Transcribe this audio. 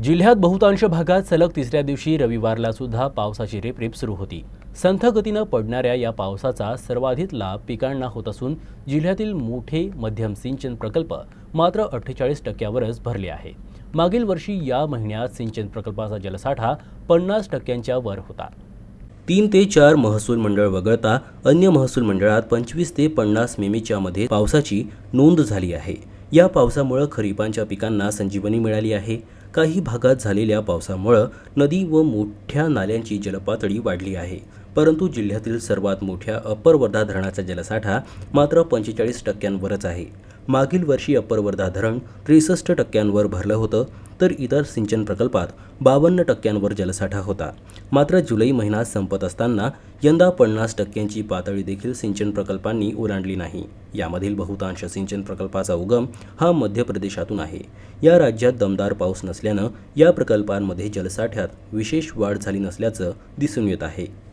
जिल्ह्यात बहुतांश भागात सलग तिसऱ्या दिवशी रविवारला सुद्धा पावसाची रेपरेप सुरू होती. संथ गतीनं पडणाऱ्या या पावसाचा सर्वाधिक लाभ पिकांना होत असून जिल्ह्यातील मोठे मध्यम सिंचन प्रकल्प मात्र अठ्ठेचाळीस टक्क्यावरच भरले आहे. मागील वर्षी या महिन्यात सिंचन प्रकल्पाचा जलसाठा पन्नास टक्क्यांच्या वर होता. तीन ते चार महसूल मंडळ वगळता अन्य महसूल मंडळात पंचवीस ते पन्नास मिमीच्या मध्ये पावसाची नोंद झाली आहे. या पावसामुळं खरीपांच्या पिकांना संजीवनी मिळाली आहे. काही भागात झालेल्या पावसामुळं नदी व मोठ्या नाल्यांची जलपातळी वाढली आहे. परंतु जिल्ह्यातील सर्वात मोठ्या अप्पर वर्धा धरणाचा जलसाठा मात्र पंचेचाळीस टक्क्यांवरच आहे. मागील वर्षी अप्पर वर्धा धरण त्रेसष्ट टक्क्यांवर भरलं होतं तर इतर सिंचन प्रकल्पात बावन्न टक्क्यांवर जलसाठा होता. मात्र जुलै महिना संपत असताना यंदा पन्नास टक्क्यांची पातळी देखील सिंचन प्रकल्पांनी ओलांडली नाही. यामधील बहुतांश सिंचन प्रकल्पाचा उगम हा मध्य प्रदेशातून आहे. या राज्यात दमदार पाऊस नसल्यानं या प्रकल्पांमध्ये जलसाठ्यात विशेष वाढ झाली नसल्याचं दिसून येत आहे.